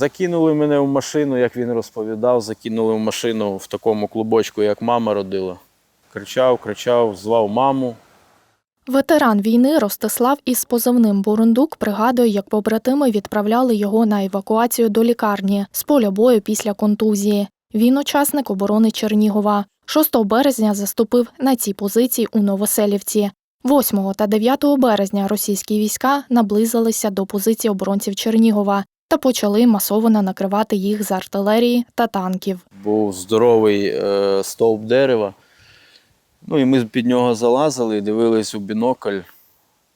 Закинули мене в машину, як він розповідав, закинули в машину в такому клубочку, як мама родила. Кричав, кричав, звав маму. Ветеран війни Ростислав із позивним Бурундук пригадує, як побратими відправляли його на евакуацію до лікарні з поля бою після контузії. Він учасник оборони Чернігова. 6 березня заступив на ці позиції у Новоселівці. 8 та 9 березня російські війська наблизилися до позицій оборонців Чернігова та почали масово накривати їх з артилерії та танків. Був здоровий е, стовп дерева. Ну і ми під нього залазили дивились у бінокль.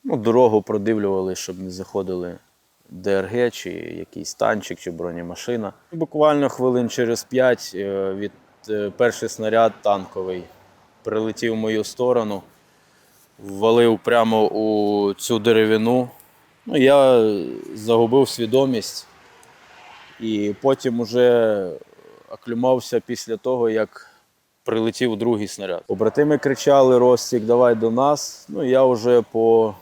Ну, дорогу продивлювали, щоб не заходили ДРГ, чи якийсь танчик, чи бронемашина. Буквально хвилин через п'ять е, від е, перший снаряд танковий прилетів в мою сторону, ввалив прямо у цю деревину. Ну, я загубив свідомість. І потім уже оклюмався після того, як прилетів другий снаряд. Побратими кричали: Ростік, давай до нас. Ну, я вже по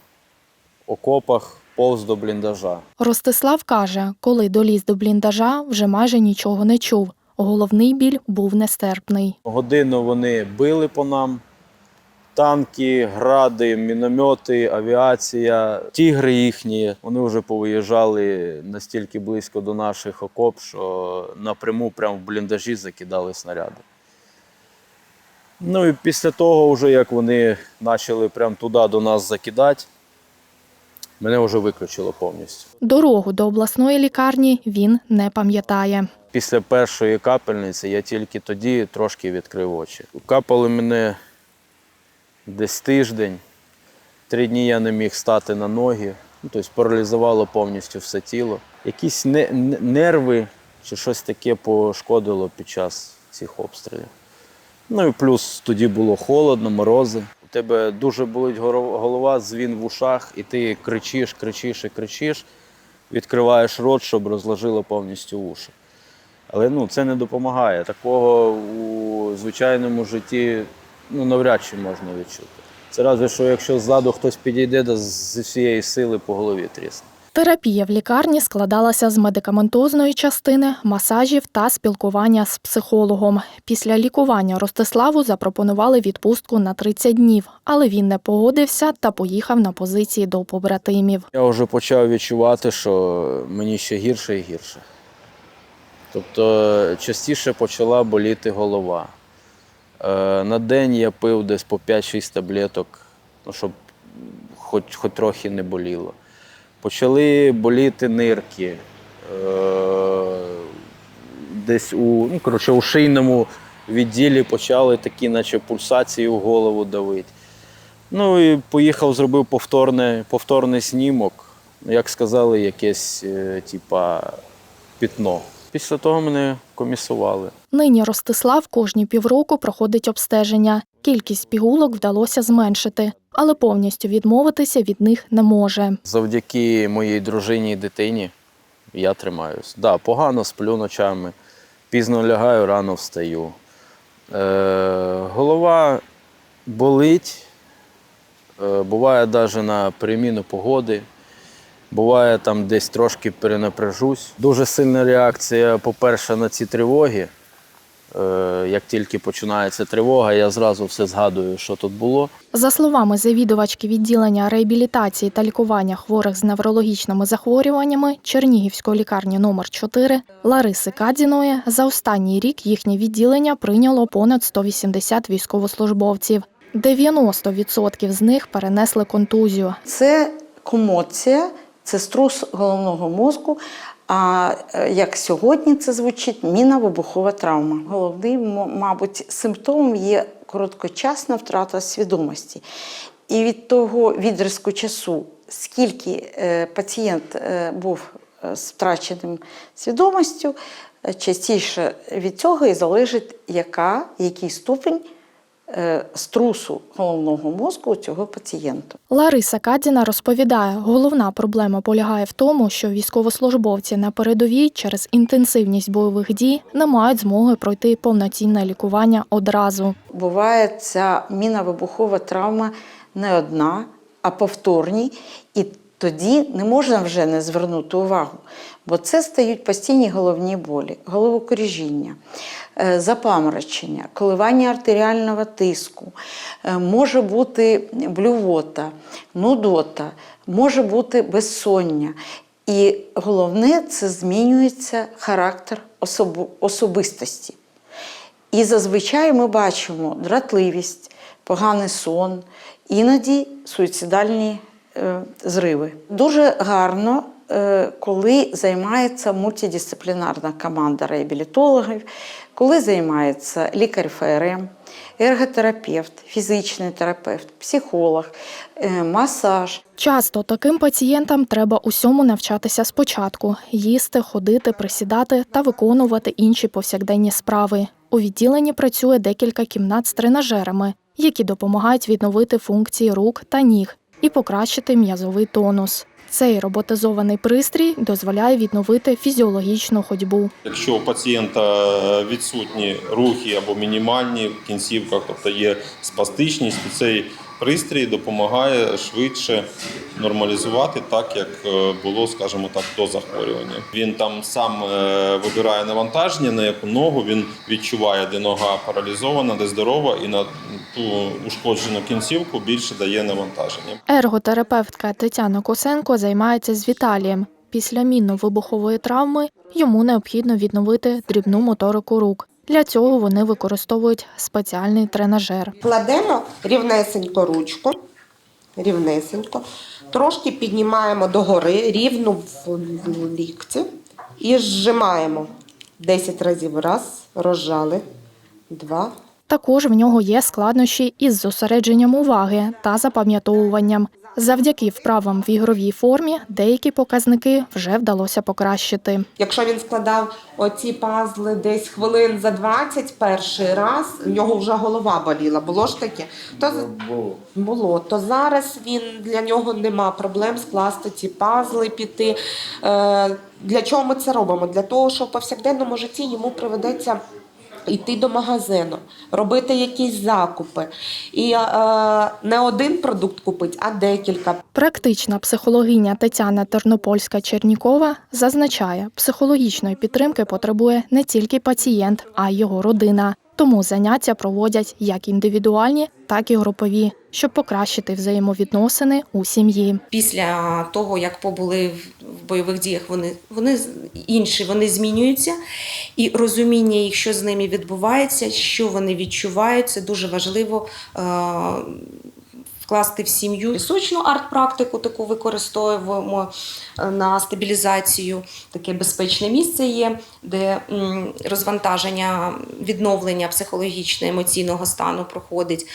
окопах повз до бліндажа. Ростислав каже, коли доліз до бліндажа, вже майже нічого не чув. Головний біль був нестерпний. Годину вони били по нам. Танки, гради, міномети, авіація, тігри їхні. Вони вже повиїжджали настільки близько до наших окоп, що напряму прямо в бліндажі закидали снаряди. Ну і після того, вже як вони почали прямо туди до нас закидати, мене вже виключило повністю. Дорогу до обласної лікарні він не пам'ятає. Після першої капельниці я тільки тоді трошки відкрив очі. Капали мене десь тиждень. Три дні я не міг стати на ноги, ну, тобто паралізувало повністю все тіло. Якісь не- не- нерви чи щось таке пошкодило під час цих обстрілів. Ну і плюс тоді було холодно, морози. У тебе дуже болить голова, дзвін в ушах, і ти кричиш, кричиш і кричиш, відкриваєш рот, щоб розложило повністю уші. Але ну, це не допомагає. Такого у звичайному житті ну, навряд чи можна відчути. Це разве що якщо ззаду хтось підійде, да з всієї сили по голові трісне. Терапія в лікарні складалася з медикаментозної частини, масажів та спілкування з психологом. Після лікування Ростиславу запропонували відпустку на 30 днів, але він не погодився та поїхав на позиції до побратимів. Я вже почав відчувати, що мені ще гірше і гірше. Тобто частіше почала боліти голова. Е, На день я пив десь по 5-6 таблеток, ну, щоб хоч, хоч трохи не боліло. Почали боліти нирки. Е, Десь у, ну, коротше, у шийному відділі почали такі, наче пульсації в голову давити. Ну і поїхав, зробив повторне, повторний знімок. Як сказали, якесь е, типа пітно. Після того мене комісували. Нині Ростислав кожні півроку проходить обстеження. Кількість пігулок вдалося зменшити, але повністю відмовитися від них не може. Завдяки моїй дружині і дитині я тримаюсь. Да, погано сплю ночами, пізно лягаю, рано встаю. Е, голова болить. Е, буває навіть на переміну погоди. Буває там десь трошки перенапряжусь. Дуже сильна реакція, по-перше, на ці тривоги. Е, як тільки починається тривога, я зразу все згадую, що тут було. За словами завідувачки відділення реабілітації та лікування хворих з неврологічними захворюваннями Чернігівської лікарні номер 4 Лариси Кадзіної, за останній рік їхнє відділення прийняло понад 180 військовослужбовців. 90% з них перенесли контузію. Це комоція, це струс головного мозку. А е, як сьогодні це звучить, міна-вибухова травма. Головний, мабуть, симптомом є короткочасна втрата свідомості. І від того відрізку часу, скільки е, пацієнт е, був з втраченим свідомістю, частіше від цього і залежить, яка, який ступень струсу головного мозку цього пацієнта. Лариса Кадзіна розповідає, головна проблема полягає в тому, що військовослужбовці на передовій через інтенсивність бойових дій не мають змоги пройти повноцінне лікування одразу. Буває ця міна-вибухова травма не одна, а повторні. І тоді не можна вже не звернути увагу, бо це стають постійні головні болі, головокружіння, е, запаморочення, коливання артеріального тиску, е, може бути блювота, нудота, може бути безсоння. І головне, це змінюється характер особистості. І зазвичай ми бачимо дратливість, поганий сон, іноді суїцидальні е, зриви. Дуже гарно, е, коли займається мультидисциплінарна команда реабілітологів, коли займається лікар ФРМ, ерготерапевт, фізичний терапевт, психолог, е, масаж. Часто таким пацієнтам треба усьому навчатися спочатку: їсти, ходити, присідати та виконувати інші повсякденні справи. У відділенні працює декілька кімнат з тренажерами, які допомагають відновити функції рук та ніг і покращити м'язовий тонус. Цей роботизований пристрій дозволяє відновити фізіологічну ходьбу. Якщо у пацієнта відсутні рухи або мінімальні в кінцівках, тобто є спастичність, то цей пристрій допомагає швидше нормалізувати так, як е, було, скажімо так, до захворювання. Він там сам е, вибирає навантаження, на яку ногу він відчуває, де нога паралізована, де здорова, і на ту ушкоджену кінцівку більше дає навантаження. Ерготерапевтка Тетяна Косенко займається з Віталієм. Після мінно-вибухової травми йому необхідно відновити дрібну моторику рук. Для цього вони використовують спеціальний тренажер. Кладемо рівнесенько ручку, рівнесенько, трошки піднімаємо догори рівно в лікці і зжимаємо 10 разів. Раз, розжали, два, Також в нього є складнощі із зосередженням уваги та запам'ятовуванням. Завдяки вправам в ігровій формі деякі показники вже вдалося покращити. Якщо він складав оці пазли десь хвилин за 20 перший раз, в нього вже голова боліла. Було ж таке? То з- було. То зараз він для нього нема проблем скласти ці пазли, піти. Е, для чого ми це робимо? Для того, що в повсякденному житті йому приведеться. Йти до магазину, робити якісь закупи. І е, не один продукт купить, а декілька. Практична психологиня Тетяна Тернопольська Чернікова зазначає, психологічної підтримки потребує не тільки пацієнт, а й його родина. Тому заняття проводять як індивідуальні, так і групові, щоб покращити взаємовідносини у сім'ї. після того, як побули в бойових діях, вони, вони інші, вони змінюються. І розуміння їх, що з ними відбувається, що вони відчувають, це дуже важливо. Е- Вкласти в сім'ю пісочну арт-практику таку використовуємо е, на стабілізацію. Таке безпечне місце є, де розвантаження, відновлення психологічно-емоційного стану проходить.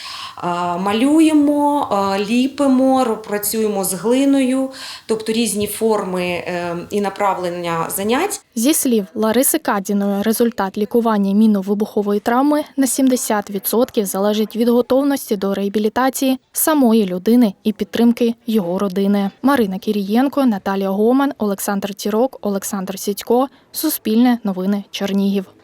Е, Малюємо, е, ліпимо, працюємо з глиною, тобто різні форми і направлення занять. Зі слів Лариси Кадіної, результат лікування мінно-вибухової травми на 70% залежить від готовності до реабілітації самої людини і підтримки його родини. Марина Кірієнко, Наталія Гоман, Олександр Тірок, Олександр Сідько. Суспільне новини Чернігів.